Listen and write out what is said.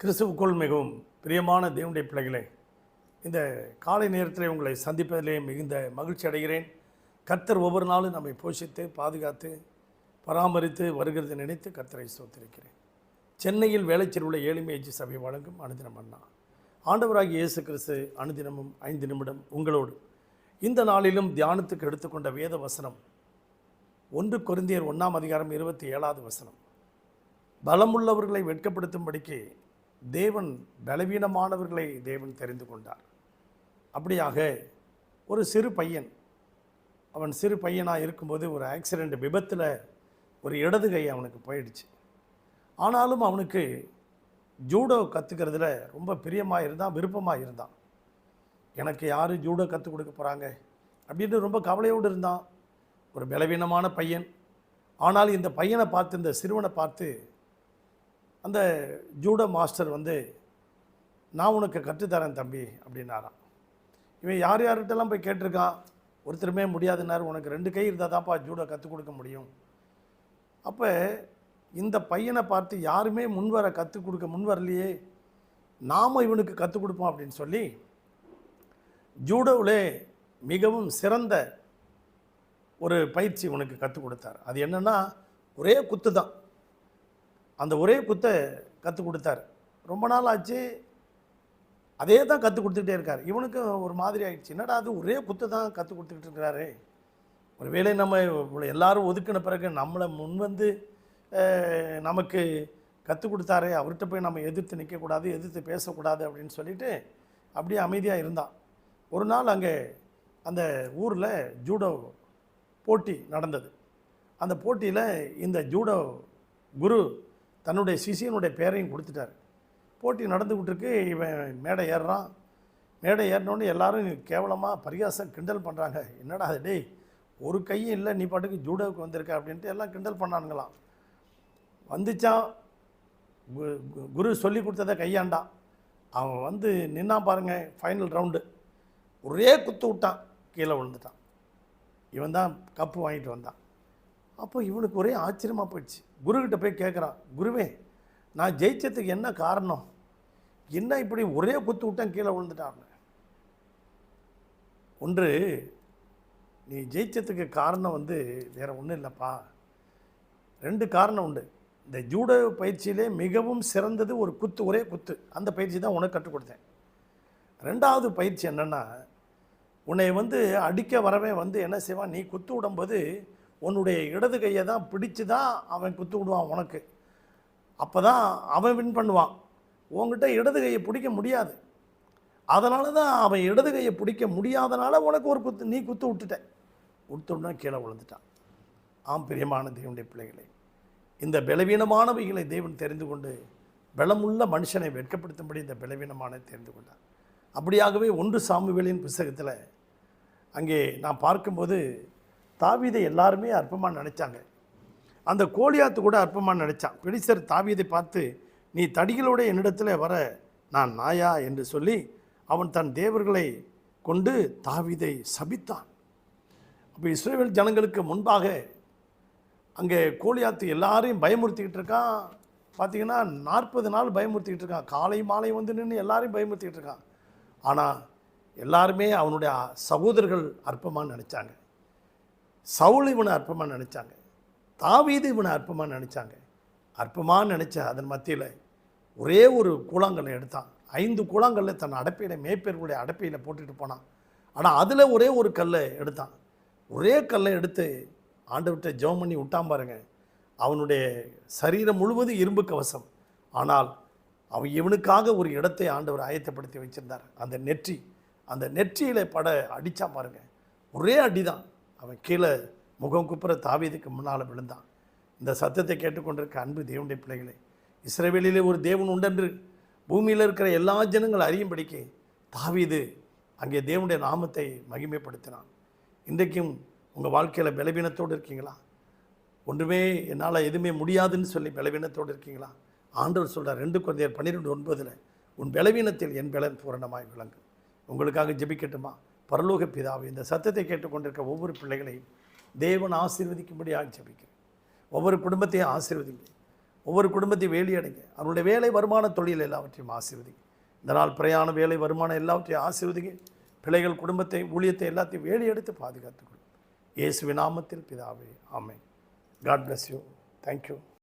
கிறிஸ்துவுக்குள் மிகவும் பிரியமான தேவனுடைய பிள்ளைகளே இந்த காலை நேரத்தில் உங்களை சந்திப்பதிலே மிகுந்த மகிழ்ச்சி அடைகிறேன். கர்த்தர் ஒவ்வொரு நாளும் நம்மை போஷித்து பாதுகாத்து பராமரித்து வருகிறது நினைத்து கர்த்தரை சோத்திருக்கிறேன் சென்னையில் வேலைச்சல் உள்ள ஏழுமை எஜி சபை வழங்கும் அனுதினம் அண்ணா. ஆண்டவராகிய இயேசு கிறிஸ்து அனுதினமும் ஐந்து நிமிடம் உங்களோடு. இந்த நாளிலும் தியானத்துக்கு எடுத்துக்கொண்ட வேத வசனம் ஒன்று கொரிந்தியர் ஒன்றாம் அதிகாரம் இருபத்தி ஏழாவது வசனம். பலமுள்ளவர்களை வெட்கப்படுத்தும்படிக்கு தேவன் பலவீனமானவர்களை தேவன் தெரிந்து கொண்டார். அப்படியாக ஒரு சிறு பையன் அவன் சிறு பையனாக இருக்கும்போது ஒரு ஆக்சிடெண்ட் விபத்தில் ஒரு இடது கை அவனுக்கு போயிடுச்சு. ஆனாலும் அவனுக்கு ஜூடோ கற்றுக்கிறதுல ரொம்ப பிரியமாக இருந்தான் விருப்பமாக இருந்தான். எனக்கு யார் ஜூடோ கற்றுக் கொடுக்க போகிறாங்க அப்படின்னு ரொம்ப கவலையோடு இருந்தான். ஒரு பலவீனமான பையன். ஆனால் இந்த பையனை பார்த்து இந்த சிறுவனை பார்த்து அந்த ஜூடோ மாஸ்டர் வந்து நான் உனக்கு கற்றுத்தரேன் தம்பி அப்படின்னாராம். இவன் யார் யார்கிட்டலாம் போய் கேட்டிருக்கான்? ஒருத்தருமே முடியாதுன்னாரு. உனக்கு ரெண்டு கை இருந்தால் தான்ப்பா ஜூடோ கற்றுக் கொடுக்க முடியும். அப்போ இந்த பையனை பார்த்து யாருமே முன்வர கற்றுக் கொடுக்க முன்வரலையே நாம் இவனுக்கு கற்றுக் கொடுப்போம் அப்படின்னு சொல்லி ஜூடோவிலே மிகவும் சிறந்த ஒரு பயிற்சி உனக்கு கற்றுக் கொடுத்தார். அது என்னென்னா ஒரே குத்து தான். அந்த ஒரே குத்தை கற்றுக் கொடுத்தார். ரொம்ப நாள் ஆச்சு. அதே தான் கற்றுக் கொடுத்துக்கிட்டே இருக்கார். இவனுக்கு ஒரு மாதிரி ஆகிடுச்சு என்னடா அது ஒரே குத்தை தான் கற்றுக் கொடுத்துக்கிட்டு இருக்கிறாரு ஒருவேளை நம்ம இவ்வளோ எல்லாரும் ஒதுக்கின பிறகு நம்மளை முன் வந்து நமக்கு கற்றுக் கொடுத்தாரு அவர்கிட்ட போய் நம்ம எதிர்த்து நிற்கக்கூடாது எதிர்த்து பேசக்கூடாது அப்படின்னு சொல்லிட்டு அப்படியே அமைதியாக இருந்தான். ஒரு நாள் அங்கே அந்த ஊரில் ஜூடோ போட்டி நடந்தது. அந்த போட்டியில் இந்த ஜூடோ குரு தன்னுடைய சிஷியனுடைய பேரையும் கொடுத்துட்டார். போட்டி நடந்துக்கிட்டுருக்கு இவன் மேடை ஏறுறான். மேடை ஏறினோடனே எல்லாரும் கேவலமாக பரிகாசம் கிண்டல் பண்ணுறாங்க என்னடா அது டேய் ஒரு கையும் இல்லை நீ பாட்டுக்கு ஜூடோவுக்கு வந்திருக்க அப்படின்ட்டு எல்லாம் கிண்டல் பண்ணானுங்களாம். வந்துச்சான். கு- குரு சொல்லி கொடுத்ததை கையாண்டான். அவன் வந்து நின்னான் பாருங்க ஃபைனல் ரவுண்டு ஒரே குத்து விட்டான் கீழே விழுந்துட்டான். இவன் தான் கப்பு வாங்கிட்டு வந்தான். அப்போ இவனுக்கு ஒரே ஆச்சரியமாக போயிடுச்சு. குருக்கிட்ட போய் கேட்குறான் குருவே நான் ஜெயிச்சதுக்கு என்ன காரணம்? என்ன இப்படி ஒரே குத்து விட்டேன் கீழே விழுந்துட்டான் ஒன்று நீ ஜெயிச்சதுக்கு காரணம் வந்து வேறு ஒன்றும் இல்லைப்பா. ரெண்டு காரணம் உண்டு. இந்த ஜூடோ பயிற்சியிலே மிகவும் சிறந்தது ஒரு குத்து ஒரே குத்து. அந்த பயிற்சி தான் உனக்கு கற்றுக் கொடுத்தேன். ரெண்டாவது பயிற்சி என்னென்னா உன்னை வந்து அடிக்க வரவே வந்து என்ன செய்வான்? நீ குத்து விடும்போது உன்னுடைய இடது கையை தான் பிடிச்சு தான் அவன் குத்து விடுவான் உனக்கு. அப்போ தான் அவன் வின் பண்ணுவான். உன்கிட்ட இடது கையை பிடிக்க முடியாது. அதனால தான் அவன் இடது கையை பிடிக்க முடியாதனால உனக்கு ஒரு குத்து நீ குத்து விட்டுட்ட. விட்டுனா கீழே விழுந்துட்டான். ஆம் பிரியமான தேவனுடைய பிள்ளைகளை இந்த பலவீனமானவைகளை தேவன் தெரிந்து கொண்டு பலமுள்ள மனுஷனை வெட்கப்படுத்தும்படி இந்த பலவீனமான தெரிந்து கொண்டார். அப்படியாகவே ஒன்று சாமுவேலின் புஸ்தகத்தில் அங்கே நான் பார்க்கும்போது தாவீதை எல்லாருமே அற்பமாக நினச்சாங்க. அந்த கோலியாத்து கூட அற்பமாக நினைச்சான். பிடிசர் தாவீதை பார்த்து நீ தடிகளோட என்னிடத்தில் வர நான் நாயா? என்று சொல்லி அவன் தன் தேவர்களை கொண்டு தாவீதை சபித்தான். அப்போ இஸ்ரேல் ஜனங்களுக்கு முன்பாக அங்கே கோலியாத்து எல்லாரையும் பயமுறுத்திக்கிட்டு இருக்கான். பார்த்தீங்கன்னா நாற்பது நாள் பயமுறுத்திக்கிட்டு இருக்கான். காலை மாலை வந்து நின்று எல்லாரையும் பயமுறுத்திக்கிட்டு இருக்கான். ஆனால் எல்லாருமே அவனுடைய சகோதரர்கள் அற்பமாக நினச்சாங்க. சவுல் இவனை அற்பமாக நினச்சாங்க. தாவீது இவனை அற்பமாக நினச்சாங்க. அற்பமாக நினச்ச அதன் மத்தியில் ஒரே ஒரு கூழாங்கல்லை எடுத்தான். ஐந்து கூழாங்கல்ல தன் அடப்பையில் மேய்ப்பேர்களுடைய அடப்பையில் போட்டுட்டு போனான். ஆனால் அதில் ஒரே ஒரு கல்லை எடுத்தான். ஒரே கல்லை எடுத்து ஆண்டவர்கிட்ட ஜெபம் பண்ணி விட்டான் பாருங்க. அவனுடைய சரீரம் முழுவதும் இரும்பு கவசம். ஆனால் அவன் இவனுக்காக ஒரு இடத்தை ஆண்டவர் ஆயத்தப்படுத்தி வச்சுருந்தார். அந்த நெற்றி அந்த நெற்றியில் பட அடித்தான் பாருங்கள் ஒரே அடிதான். அவன் கீழே முகம் குப்புற தாவீதுக்கு முன்னால் விழுந்தான். இந்த சத்தத்தை கேட்டுக்கொண்டிருக்க அன்பு தேவனுடைய பிள்ளைகளே இஸ்ரேவேலிலே ஒரு தேவன் உண்டென்று பூமியில் இருக்கிற எல்லா ஜனங்கள் அறியும்படிக்கு தாவீது அங்கே தேவனுடைய நாமத்தை மகிமைப்படுத்தினான். இன்றைக்கும் உங்கள் வாழ்க்கையில் பலவீனத்தோடு இருக்கீங்களா? ஒன்றுமே என்னால் எதுவுமே முடியாதுன்னு சொல்லி பலவீனத்தோடு இருக்கீங்களா? ஆண்டவர் சொல்கிறார் ரெண்டு குழந்தையர் பன்னிரெண்டு ஒன்பதில் உன் பலவீனத்தில் என் பலன் பூரணமாய் விளங்கு உங்களுக்காக ஜெபிக்கட்டுமா? பரலோக பிதாவை இந்த சத்தத்தை கேட்டுக்கொண்டிருக்க ஒவ்வொரு பிள்ளைகளையும் தேவன் ஆசீர்வதிக்கும்படியாக ஜெபிக்கிறேன். ஒவ்வொரு குடும்பத்தையும் ஆசீர்வதிங்க. ஒவ்வொரு குடும்பத்தையும் வேலியடைங்க. அவருடைய வேலை வருமான தொழில் எல்லாவற்றையும் ஆசீர்வதிங்க. இந்த நாள் பிரயாண வேலை வருமானம் எல்லாவற்றையும் ஆசீர்வதிங்க. பிள்ளைகள் குடும்பத்தை ஊழியத்தை எல்லாத்தையும் வேலி எடுத்து பாதுகாத்துக்கொள்ளும் இயேசுவின் நாமத்தில் பிதாவே ஆமை காட் பிளஸ் யூ தேங்க்யூ